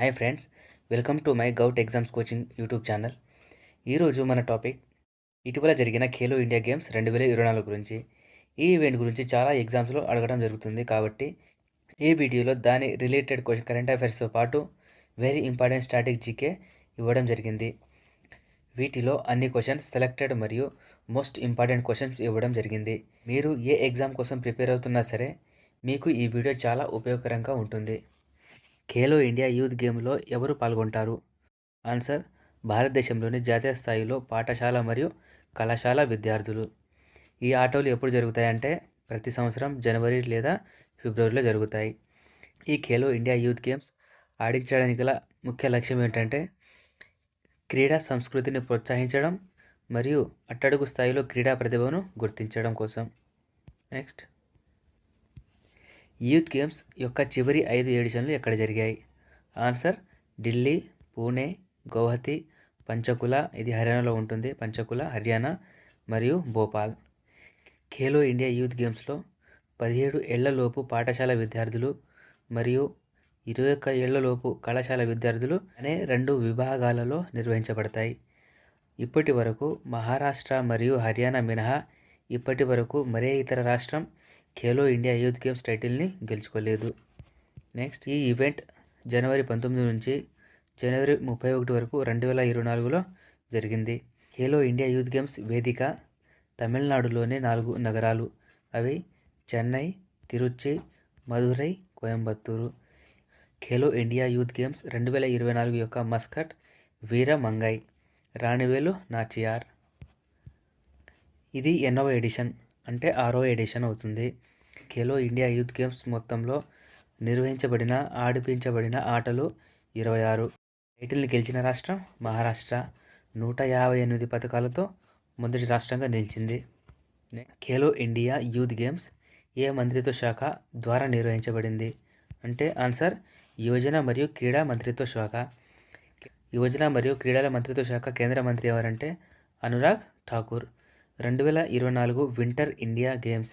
Hi friends welcome to my govt exams coaching YouTube channel ఈరోజు మన topic ఇటీవల జరిగిన ఖేలో ఇండియా గేమ్స్ రెండు వేల ఇరవై నాలుగు గురించి. ఈ ఈవెంట్ గురించి చాలా ఎగ్జామ్స్లో అడగడం జరుగుతుంది కాబట్టి ఈ వీడియోలో దాని రిలేటెడ్ క్వశ్చన్ కరెంట్ అఫైర్స్తో పాటు వెరీ ఇంపార్టెంట్ స్టాటిక్ జీకే ఇవ్వడం జరిగింది. వీటిలో అన్ని క్వశ్చన్స్ సెలెక్టెడ్ మరియు మోస్ట్ ఇంపార్టెంట్ క్వశ్చన్స్ ఇవ్వడం జరిగింది. మీరు ఏ ఎగ్జామ్ కోసం ప్రిపేర్ అవుతున్నా సరే మీకు ఈ వీడియో చాలా ఉపయోగకరంగా ఉంటుంది. ఖేలో ఇండియా యూత్ గేమ్లో ఎవరు పాల్గొంటారు? ఆన్సర్ భారతదేశంలోని జాతీయ స్థాయిలో పాఠశాల మరియు కళాశాల విద్యార్థులు. ఈ ఆటలు ఎప్పుడు జరుగుతాయంటే ప్రతి సంవత్సరం జనవరి లేదా ఫిబ్రవరిలో జరుగుతాయి. ఈ ఖేలో ఇండియా యూత్ గేమ్స్ ఆడించడానికి గల ముఖ్య లక్ష్యం ఏంటంటే క్రీడా సంస్కృతిని ప్రోత్సహించడం మరియు అట్టడుగు స్థాయిలో క్రీడా ప్రతిభను గుర్తించడం కోసం. నెక్స్ట్ యూత్ గేమ్స్ యొక్క చివరి ఐదు ఎడిషన్లు ఎక్కడ జరిగాయి? ఆన్సర్ ఢిల్లీ పూణే గౌహతి పంచకుల ఇది హర్యానాలో ఉంటుంది. పంచకుల హర్యానా మరియు భోపాల్. ఖేలో ఇండియా యూత్ గేమ్స్లో పదిహేడు ఏళ్ళలోపు పాఠశాల విద్యార్థులు మరియు ఇరవై ఒక్క ఏళ్ళలోపు కళాశాల విద్యార్థులు అనే రెండు విభాగాలలో నిర్వహించబడతాయి. ఇప్పటి వరకు మహారాష్ట్ర మరియు హర్యానా మినహా ఇప్పటి వరకు మరే ఇతర రాష్ట్రం ఖేలో ఇండియా యూత్ గేమ్స్ టైటిల్ని గెలుచుకోలేదు. నెక్స్ట్ ఈ ఈవెంట్ జనవరి పంతొమ్మిది నుంచి జనవరి ముప్పై ఒకటి వరకు రెండు వేల ఇరవై నాలుగులో జరిగింది. ఖేలో ఇండియా యూత్ గేమ్స్ వేదిక తమిళనాడులోని నాలుగు నగరాలు. అవి Chennai Tiruchi Madurai Coimbatore. Khelo India youth games రెండు వేల ఇరవై నాలుగు యొక్క మస్కట్ వీర మంగై రాణివేలు నాచియార్. ఇది ఎన్నవ ఎడిషన్. అంటే ఆరో ఎడిషన్ అవుతుంది. ఖేలో ఇండియా యూత్ గేమ్స్ మొత్తంలో నిర్వహించబడిన ఆడిపించబడిన ఆటలు ఇరవై ఆరు. టైటిల్ని గెలిచిన రాష్ట్రం మహారాష్ట్ర. నూట యాభై ఎనిమిది పథకాలతో మొదటి రాష్ట్రంగా నిలిచింది. ఖేలో ఇండియా యూత్ గేమ్స్ ఏ మంత్రిత్వ శాఖ ద్వారా నిర్వహించబడింది? అంటే ఆన్సర్ యువజన మరియు క్రీడా మంత్రిత్వ శాఖ. యువజన మరియు క్రీడల మంత్రిత్వ శాఖ కేంద్ర మంత్రి ఎవరంటే అనురాగ్ ఠాకూర్. రెండు వేల ఇరవై నాలుగు వింటర్ ఇండియా గేమ్స్.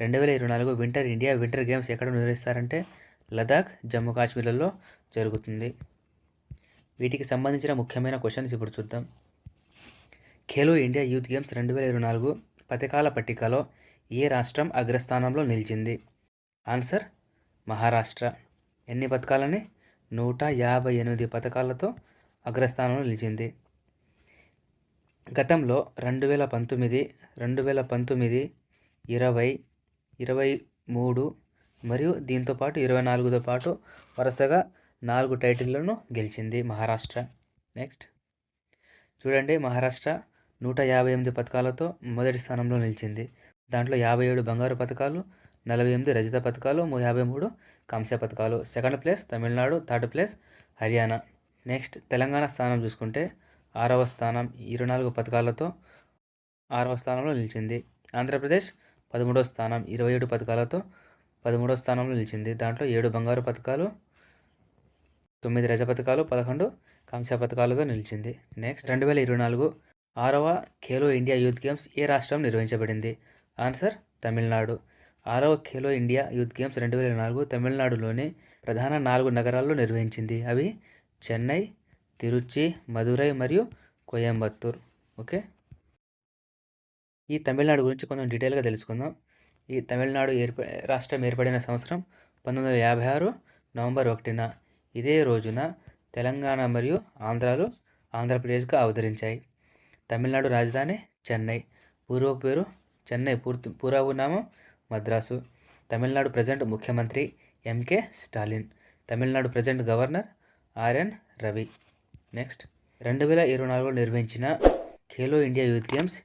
రెండు వేల ఇరవై నాలుగు వింటర్ ఇండియా వింటర్ గేమ్స్ ఎక్కడ నిర్వహిస్తారంటే లదాఖ్ జమ్మూ కాశ్మీర్లలో జరుగుతుంది. వీటికి సంబంధించిన ముఖ్యమైన క్వశ్చన్స్ ఇప్పుడు చూద్దాం. ఖేలో ఇండియా యూత్ గేమ్స్ రెండు వేల ఇరవై నాలుగు పథకాల పట్టికలో ఏ రాష్ట్రం అగ్రస్థానంలో నిలిచింది? ఆన్సర్ మహారాష్ట్ర. ఎన్ని పథకాలని నూట యాభై ఎనిమిది పథకాలతో అగ్రస్థానంలో నిలిచింది. గతంలో రెండు వేల పంతొమ్మిది రెండు వేల పంతొమ్మిది ఇరవై ఇరవై మూడు మరియు దీంతోపాటు ఇరవై నాలుగుతో పాటు వరుసగా నాలుగు టైటిళ్ళను గెలిచింది మహారాష్ట్ర. నెక్స్ట్. చూడండి మహారాష్ట్ర నూట యాభై ఎనిమిది పథకాలతో మొదటి స్థానంలో నిలిచింది. దాంట్లో యాభై ఏడు బంగారు పథకాలు నలభై ఎనిమిది రజిత పథకాలు యాభై మూడు కాంస్య పథకాలు. Second place Tamil Nadu third place Haryana. Next Telangana స్థానం చూసుకుంటే ఆరవ స్థానం ఇరవై నాలుగు పథకాలతో ఆరవ స్థానంలో నిలిచింది. ఆంధ్రప్రదేశ్ పదమూడవ స్థానం ఇరవై ఏడు పథకాలతో పదమూడవ స్థానంలో నిలిచింది. దాంట్లో ఏడు బంగారు పథకాలు తొమ్మిది రజ పథకాలు పదకొండు కాంస్య పథకాలతో నిలిచింది. నెక్స్ట్ రెండు వేల ఇరవై నాలుగు ఆరవ ఖేలో ఇండియా యూత్ గేమ్స్ ఏ రాష్ట్రం నిర్వహించబడింది? ఆన్సర్ తమిళనాడు. ఆరవ ఖేలో ఇండియా యూత్ గేమ్స్ రెండు వేల నాలుగు తమిళనాడులోని ప్రధాన నాలుగు నగరాల్లో నిర్వహించింది. అవి చెన్నై తిరుచి మదురై మరియు కోయంబత్తూర్. ఓకే? ఈ తమిళనాడు గురించి కొంచెం డీటెయిల్గా తెలుసుకుందాం. ఈ తమిళనాడు ఏర్ప రాష్ట్రం ఏర్పడిన సంవత్సరం పంతొమ్మిది వందల యాభై ఆరు నవంబర్ ఒకటిన ఇదే రోజున తెలంగాణ మరియు ఆంధ్రాలు ఆంధ్రప్రదేశ్గా అవతరించాయి. తమిళనాడు రాజధాని చెన్నై. పూర్వ పేరు చెన్నై పూర్తి పూర్వనామం మద్రాసు. తమిళనాడు ప్రజెంట్ ముఖ్యమంత్రి MK Stalin. Tamil Nadu present governor RN Ravi. Next రెండు వేల ఇరవై నాలుగులో నిర్వహించిన ఖేలో ఇండియా యూత్ గేమ్స్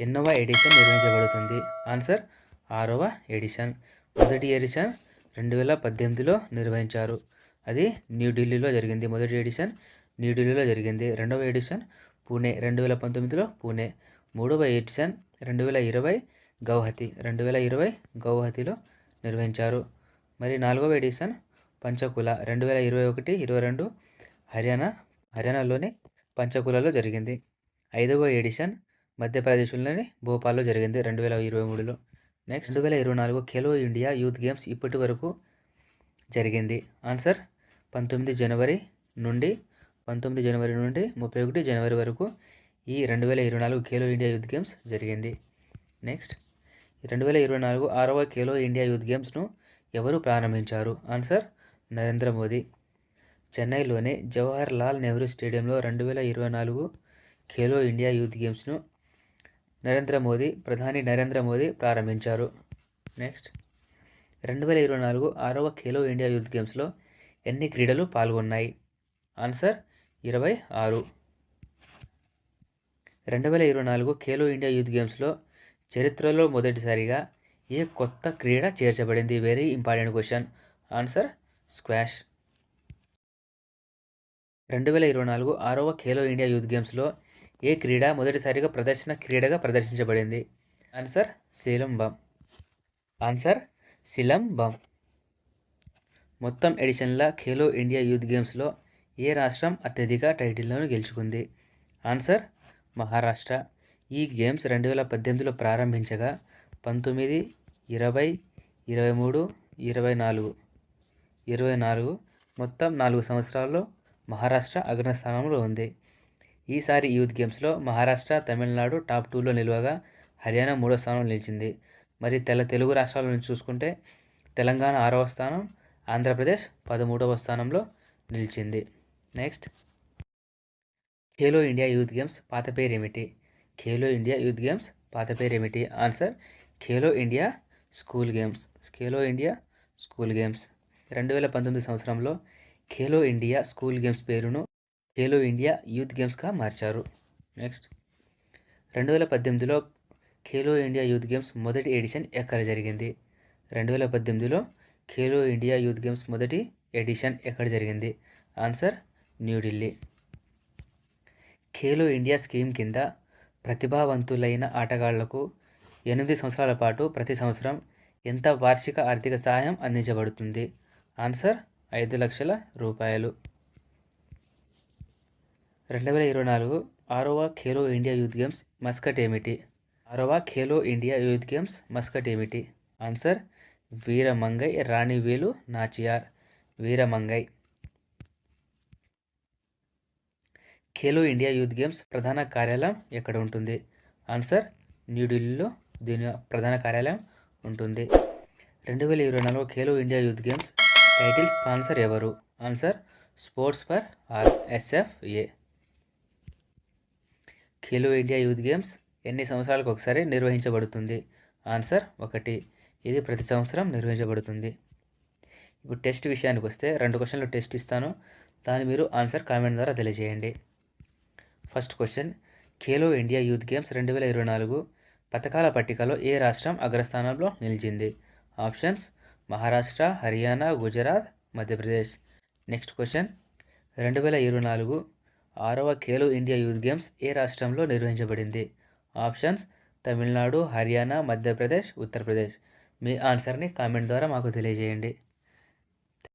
ఎన్నవ ఎడిషన్ నిర్వహించబడుతుంది. ఆన్సర్ ఆరవ ఎడిషన్. మొదటి ఎడిషన్ రెండు వేల పద్దెనిమిదిలో నిర్వహించారు. అది న్యూఢిల్లీలో జరిగింది. మొదటి ఎడిషన్ న్యూఢిల్లీలో జరిగింది. రెండవ ఎడిషన్ పూణే రెండు వేల పంతొమ్మిదిలో పూణే. మూడవ ఎడిషన్ రెండు వేల ఇరవై గౌహతి. రెండు వేల ఇరవై గౌహతిలో నిర్వహించారు. మరి నాలుగవ ఎడిషన్ పంచకుల. రెండు వేల ఇరవై ఒకటి ఇరవై రెండు హర్యానా హర్యానాలోని పంచకులలో జరిగింది. ఐదవ ఎడిషన్ మధ్యప్రదేశ్లోని భోపాల్లో జరిగింది రెండు వేల ఇరవై మూడులో. నెక్స్ట్ రెండు వేల ఇరవై నాలుగు ఖేలో ఇండియా యూత్ గేమ్స్ ఇప్పటి వరకు జరిగింది. ఆన్సర్ పంతొమ్మిది జనవరి నుండి పంతొమ్మిది జనవరి నుండి ముప్పై ఒకటి జనవరి వరకు ఈ రెండు వేల ఇరవై నాలుగు ఖేలో ఇండియా యూత్ గేమ్స్ జరిగింది. నెక్స్ట్ రెండు వేల ఇరవై నాలుగు ఆరవ ఖేలో ఇండియా యూత్ గేమ్స్ను ఎవరు ప్రారంభించారు? ఆన్సర్ నరేంద్ర మోదీ. చెన్నైలోని జవహర్ లాల్ నెహ్రూ స్టేడియంలో రెండు వేల ఇరవై నాలుగు ఖేలో ఇండియా యూత్ గేమ్స్ను నరేంద్ర మోదీ ప్రధాని నరేంద్ర మోదీ ప్రారంభించారు. నెక్స్ట్ రెండు వేల ఇరవై నాలుగు ఆరవ ఖేలో ఇండియా యూత్ గేమ్స్లో ఎన్ని క్రీడలు పాల్గొన్నాయి? ఆన్సర్ ఇరవై ఆరు. రెండు వేల ఇరవై నాలుగు ఖేలో ఇండియా యూత్ గేమ్స్లో చరిత్రలో మొదటిసారిగా ఏ కొత్త క్రీడ చేర్చబడింది? Very important question. Answer squash. రెండు వేల ఇరవై నాలుగు ఆరవ ఖేలో ఇండియా యూత్ గేమ్స్లో ఏ క్రీడ మొదటిసారిగా ప్రదర్శన క్రీడగా ప్రదర్శించబడింది? ఆన్సర్ శీలంబం ఆన్సర్ శిలంబం మొత్తం ఎడిషన్ల ఖేలో ఇండియా యూత్ గేమ్స్లో ఏ రాష్ట్రం అత్యధిక టైటిల్లను గెలుచుకుంది? ఆన్సర్ మహారాష్ట్ర. ఈ గేమ్స్ రెండు వేల పద్దెనిమిదిలో ప్రారంభించగా పంతొమ్మిది ఇరవై ఇరవై మూడు ఇరవై నాలుగు. ఇరవై నాలుగు మొత్తం నాలుగు సంవత్సరాల్లో మహారాష్ట్ర అగ్రస్థానంలో ఉంది. ఈసారి యూత్ గేమ్స్లో మహారాష్ట్ర తమిళనాడు టాప్ టూలో నిలవగా హర్యానా మూడో స్థానంలో నిలిచింది. మరి తెల తెలుగు రాష్ట్రాల నుంచి చూసుకుంటే తెలంగాణ ఆరవ స్థానం ఆంధ్రప్రదేశ్ పదమూడవ స్థానంలో నిలిచింది. Next Khelo India youth games పాత పేరు ఏమిటి? ఖేలో ఇండియా యూత్ గేమ్స్ పాత పేరు ఏమిటి? Answer Khelo India school games. Khelo India school games. రెండు వేల పంతొమ్మిది సంవత్సరంలో ఖేలో ఇండియా స్కూల్ గేమ్స్ పేరును ఖేలో ఇండియా యూత్ గేమ్స్గా మార్చారు. నెక్స్ట్. రెండు వేల పద్దెనిమిదిలో ఖేలో ఇండియా యూత్ గేమ్స్ మొదటి ఎడిషన్ ఎక్కడ జరిగింది? రెండు వేల పద్దెనిమిదిలో ఖేలో ఇండియా యూత్ గేమ్స్ మొదటి ఎడిషన్ ఎక్కడ జరిగింది? Answer New Delhi. Khelo India scheme కింద ప్రతిభావంతులైన ఆటగాళ్ళకు ఎనిమిది సంవత్సరాల పాటు ప్రతి సంవత్సరం ఎంత వార్షిక ఆర్థిక సహాయం అందించబడుతుంది? ఆన్సర్ ఐదు లక్షల రూపాయలు. రెండు వేల ఇరవై నాలుగు ఆరవ Khelo India youth games mascot ఏమిటి? ఆరవ Khelo India youth games mascot ఏమిటి? Answer Veeramangai Rani Velu Nachiyar. Veeramangai. Khelo India youth games ప్రధాన కార్యాలయం ఎక్కడ ఉంటుంది? ఆన్సర్ న్యూఢిల్లీలో దీని ప్రధాన కార్యాలయం ఉంటుంది. రెండు వేల ఇరవై నాలుగు Khelo India youth games title sponsor ఎవరు? Answer sports for all SFA Khelo India youth games ఎన్ని సంవత్సరాలకు ఒకసారి నిర్వహించబడుతుంది? ఆన్సర్ ఒకటి. ఇది ప్రతి సంవత్సరం నిర్వహించబడుతుంది. ఇప్పుడు టెస్ట్ విషయానికి వస్తే రెండు క్వశ్చన్లు టెస్ట్ ఇస్తాను. దాన్ని మీరు ఆన్సర్ కామెంట్ ద్వారా తెలియజేయండి. First question Khelo India youth games రెండు వేల ఇరవై నాలుగు పథకాల పట్టికలో ఏ రాష్ట్రం అగ్రస్థానంలో నిలిచింది? Options Maharashtra Haryana Gujarat Madhya Pradesh. Next question రెండు వేల ఇరవై నాలుగు ఆరవ ఖేలో ఇండియా యూత్ గేమ్స్ ఏ రాష్ట్రంలో నిర్వహించబడింది? ఆప్షన్స్ తమిళనాడు హర్యానా మధ్యప్రదేశ్ ఉత్తరప్రదేశ్. మీ ఆన్సర్ని కామెంట్ ద్వారా మాకు తెలియజేయండి.